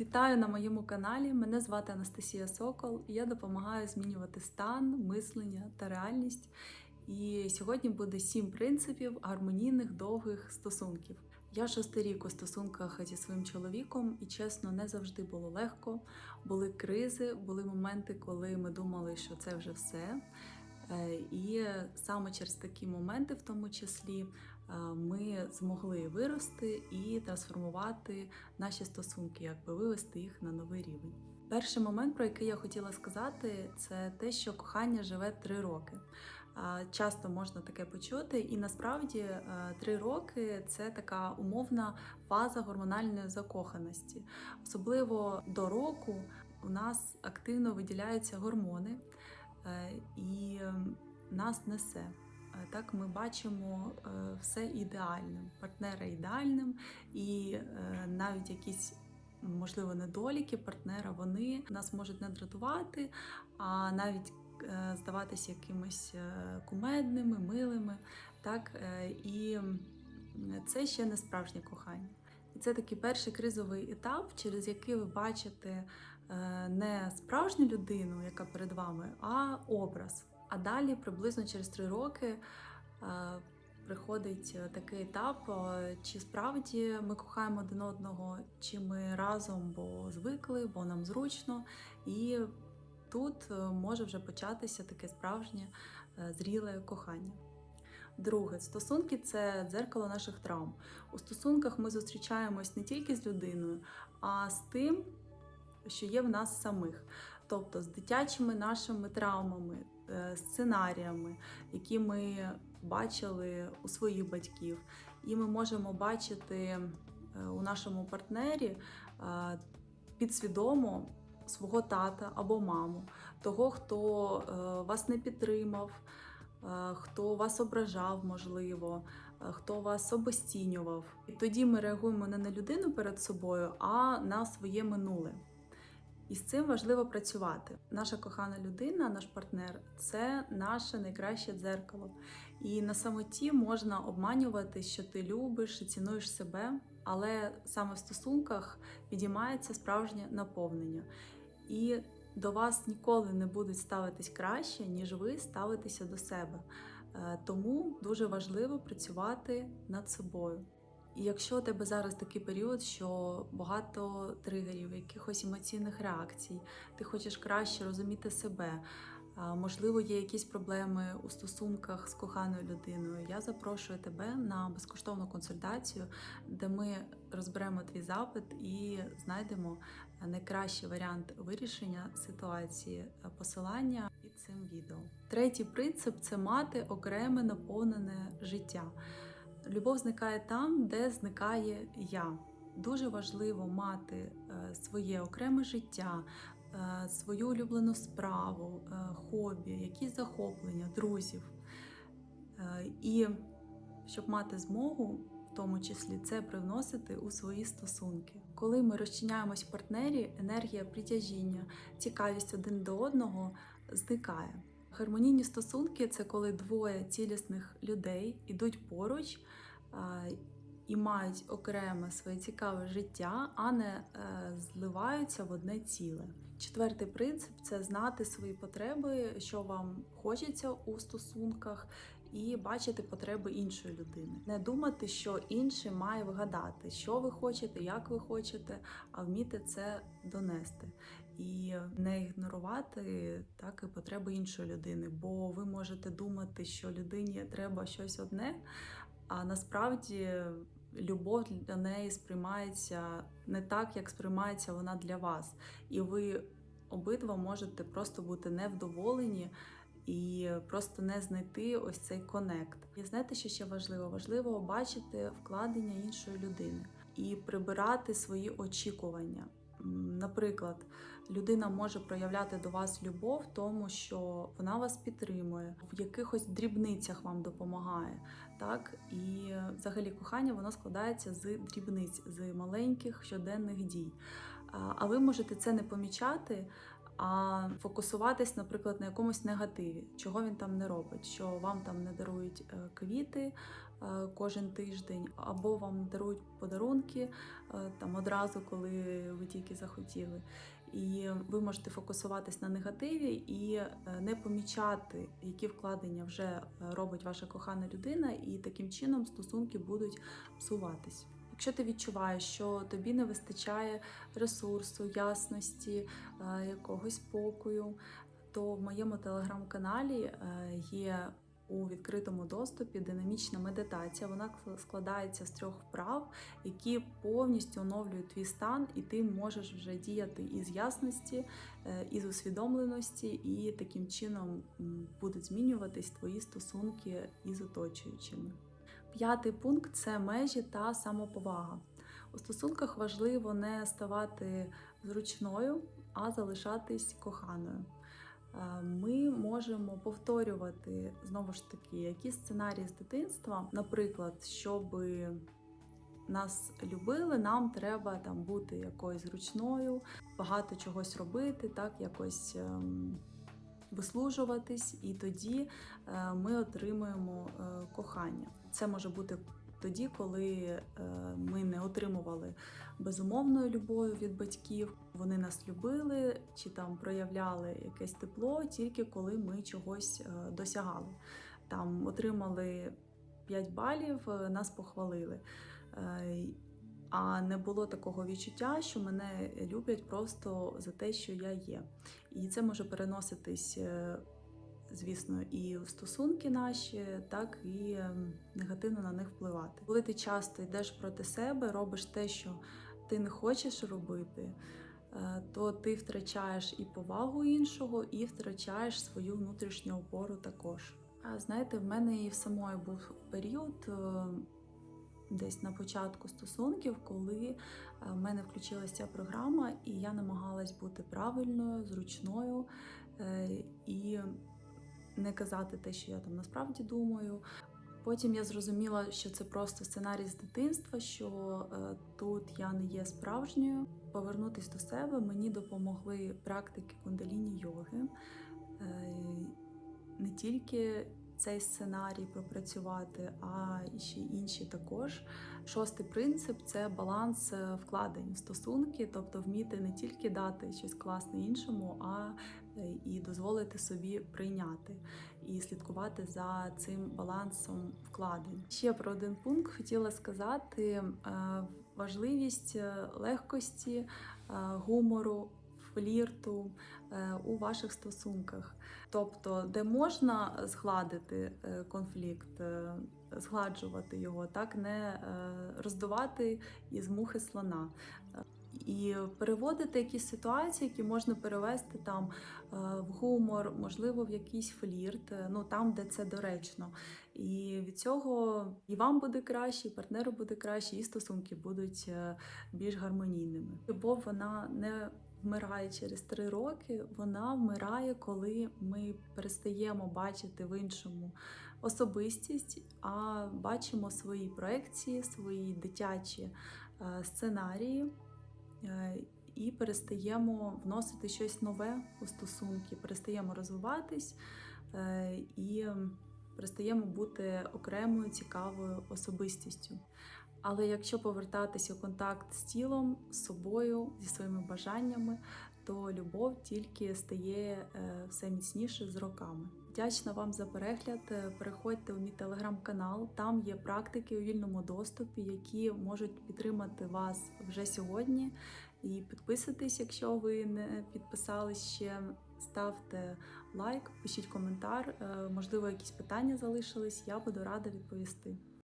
Вітаю на моєму каналі. Мене звати Анастасія Сокол, і я допомагаю змінювати стан, мислення та реальність. І сьогодні буде сім принципів гармонійних довгих стосунків. Я шостий рік у стосунках зі своїм чоловіком, і чесно, не завжди було легко. Були кризи, були моменти, коли ми думали, що це вже все. Е, І саме через такі моменти, в тому числі, ми змогли вирости і трансформувати наші стосунки, якби вивести їх на новий рівень. Перший момент, про який я хотіла сказати, це те, що кохання живе три роки. Часто можна таке почути, і насправді е, три роки це така умовна фаза гормональної закоханості. Особливо до року у нас активно виділяються гормони, е, і ем, нас несе. Так ми бачимо е, все ідеальним, партнера ідеальним, і е, навіть якісь можливо недоліки партнера вони нас можуть не дратувати, а навіть е, здаватися якимись кумедними, милими. Так? І це ще не справжнє кохання. І це такий перший кризовий етап, через який ви бачите не справжню людину, яка перед вами, а образ. А далі, приблизно через три роки, е, приходить е, такий етап, е, чи справді ми кохаємо один одного, чи ми разом, бо звикли, бо нам зручно. І тут може вже початися таке справжнє зріле кохання. Друге, стосунки це дзеркало наших травм. У стосунках ми зустрічаємось не тільки з людиною, а з тим, що є в нас самих, тобто з дитячими нашими травмами, сценаріями, які ми бачили у своїх батьків, і ми можемо бачити е, у нашому партнері е, підсвідомо свого тата або маму, того, хто е, вас не підтримав. е, Хто вас ображав, можливо, е, хто вас обостінював. І тоді ми реагуємо не на людину перед собою, а на своє минуле. І з цим важливо працювати. Наша кохана людина, наш партнер це наше найкраще дзеркало. І на самоті можна обманювати, що ти любиш і цінуєш себе, але саме в стосунках підіймається справжнє наповнення. І до вас ніколи не будуть ставитись краще, ніж ви ставитеся до себе. Е, Тому дуже важливо працювати над собою. І якщо у тебе зараз такий період, що багато тригерів, якихось емоційних реакцій, ти хочеш краще розуміти себе, можливо, є якісь проблеми у стосунках з коханою людиною, я запрошую тебе на безкоштовну консультацію, де ми розберемо твій запит і знайдемо найкращий варіант вирішення ситуації посилання під цим відео. Третій принцип це мати окреме наповнене життя. Любов зникає там, де зникає я. Дуже важливо мати е, своє окреме життя, е, свою улюблену справу, е, хобі, якісь захоплення, друзів. І щоб мати змогу, в тому числі, це привносити у свої стосунки. Коли ми розчиняємось в партнері, енергія притяжіння, цікавість один до одного зникає. Гармонійні стосунки це коли двоє цілісних людей йдуть поруч і мають окреме своє цікаве життя, а не е, зливаються в одне ціле. Четвертий принцип це знати свої потреби, що вам хочеться у стосунках, і бачити потреби іншої людини. Не думати, що інший має вгадати, що ви хочете, як ви хочете, а вміти це донести і не ігнорувати так і потреби іншої людини, бо ви можете думати, що людині треба щось одне, а насправді любов для неї сприймається не так, як сприймається вона для вас, і ви обидва можете просто бути невдоволені. І просто не знайти ось цей конект. І знаєте, що ще важливо? Важливо бачити вкладення іншої людини і прибирати свої очікування. Наприклад, людина може проявляти до вас любов, тому що вона вас підтримує, в якихось дрібницях вам допомагає. Так і взагалі кохання воно складається з дрібниць, з маленьких щоденних дій. А ви можете це не помічати, а фокусуватись, наприклад, на якомусь негативі, чого він там не робить, що вам там не дарують е, квіти е, кожен тиждень, або вам дарують подарунки е, там одразу, коли ви тільки захотіли. І ви можете фокусуватись на негативі і не помічати, які вкладення вже робить ваша кохана людина, і таким чином стосунки будуть псуватись. Якщо ти відчуваєш, що тобі не вистачає ресурсу, ясності, е, якогось спокою, то в моєму телеграм-каналі е, є у відкритому доступі динамічна медитація. Вона складається з трьох вправ, які повністю оновлюють твій стан, і ти можеш вже діяти із ясності, е, із усвідомленості, і таким чином будуть змінюватись твої стосунки із оточуючими. П'ятий пункт це межі та самоповага. У стосунках важливо не ставати зручною, а залишатись коханою. Е, Ми можемо повторювати знову ж таки якісь сценарії з дитинства. Наприклад, щоб нас любили, нам треба там бути якоюсь зручною, багато чогось робити, так якось ем, вислужуватись, і тоді е, ми отримуємо е, кохання. Це може бути тоді, коли е, ми не отримували безумовної любові від батьків, вони нас любили чи там проявляли якесь тепло, тільки коли ми чогось е, досягали. Там отримали 5 балів, е, нас похвалили. А не було такого відчуття, що мене люблять просто за те, що я є. І це може переноситись, звісно, і стосунки наші, так і ем, негативно на них впливати. Коли ти часто йдеш проти себе, робиш те, що ти не хочеш робити, е, то ти втрачаєш і повагу іншого, і втрачаєш свою внутрішню опору також. А знаєте, в мене і в самої був період. е, Десь на початку стосунків, коли е, в мене включилася ця програма, і я намагалась бути правильною, зручною і не казати те, що я там насправді думаю. Потім я зрозуміла, що це просто сценарій з дитинства, що е, тут я не є справжньою. Повернутись до себе мені допомогли практики кундаліні йоги. Е, не тільки цей сценарій пропрацювати, а ще інші також. Шостий принцип це баланс е, вкладень в стосунки, тобто вміти не тільки дати щось класне іншому, а е, і дозволити собі прийняти і слідкувати за цим балансом вкладень. Ще про один пункт хотіла сказати: е, важливість легкості, гумору, флірту е, у ваших стосунках. Тобто, де можна згладити е, конфлікт, е, згладжувати його, так не роздувати із мухи слона. І переводити якісь ситуації, які можна перевести там в гумор, можливо, в якийсь флірт, ну там, де це доречно. І від цього і вам буде краще, і партнеру буде краще, і стосунки будуть більш гармонійними. Любов вона не вмирає через три роки, вона вмирає, коли ми перестаємо бачити в іншому особистість, а бачимо свої проекції, свої дитячі е, сценарії. е, І перестаємо вносити щось нове у стосунки, перестаємо розвиватись е, і перестаємо бути окремою цікавою особистістю. Але якщо повертатися у контакт з тілом, з собою, зі своїми бажаннями, то любов тільки стає е, все міцніше з роками. Вдячна вам за перегляд. Е, Переходьте у мій телеграм-канал. Там є практики у вільному доступі, які можуть підтримати вас вже сьогодні. І підписуйтесь, якщо ви не підписались ще. Ставте лайк, пишіть коментар. Е, Можливо, якісь питання залишились. Я буду рада відповісти.